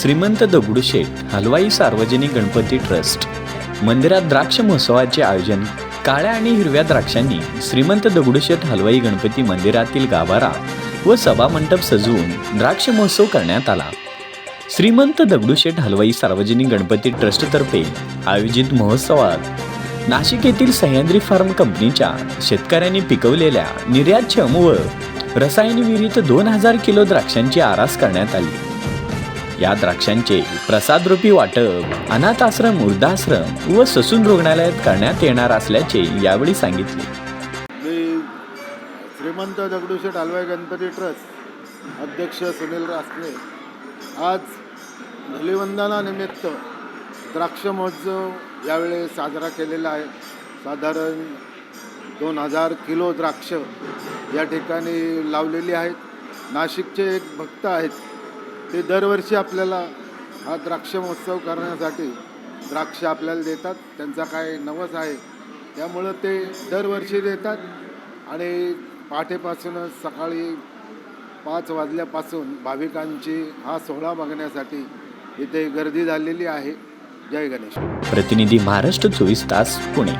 श्रीमंत दगडूशेठ हलवाई सार्वजनिक गणपती ट्रस्ट. मंदिरात द्राक्ष महोत्सवाचे आयोजन काळ्या आणि हिरव्या द्राक्षांनी श्रीमंत दगडूशेठ हलवाई गणपती मंदिरातील गाभारा व सभामंडप सजवून द्राक्ष महोत्सव करण्यात आला. श्रीमंत दगडूशेठ हलवाई सार्वजनिक गणपती ट्रस्टतर्फे आयोजित महोत्सवात नाशिक येथील सह्याद्री फार्म कंपनीच्या शेतकऱ्यांनी पिकवलेल्या निर्यातक्षम व रसायनविरहित दोन हजार किलो द्राक्षांची आरास करण्यात आली. या द्राक्षांचे प्रसादरूपी वाटप अनाथ आश्रम वृद्धाश्रम व ससून रुग्णालयात करण्यात येणार असल्याचे यावेळी सांगितले. मी श्रीमंत दगडूशेठ हलवाई गणपती ट्रस्ट अध्यक्ष सुनील रासने आज धुलिवंदनानिमित्त द्राक्ष महोत्सव यावेळी साजरा केलेला आहे. साधारण दोन हजार किलो द्राक्ष या ठिकाणी लावलेली आहेत. नाशिकचे एक भक्त आहेत ते दरवर्षी आपल्याला हा द्राक्ष महोत्सव करण्यासाठी द्राक्ष आपल्याला देतात. त्यांचा काय नवस आहे. त्यामुळं ते दरवर्षी देतात. आणि पहाटेपासूनच सकाळी पाच वाजल्यापासून भाविकांची हा सोहळा बघण्यासाठी इथे गर्दी झालेली आहे. जय गणेश. प्रतिनिधी महाराष्ट्र चोवीस तास पुणे.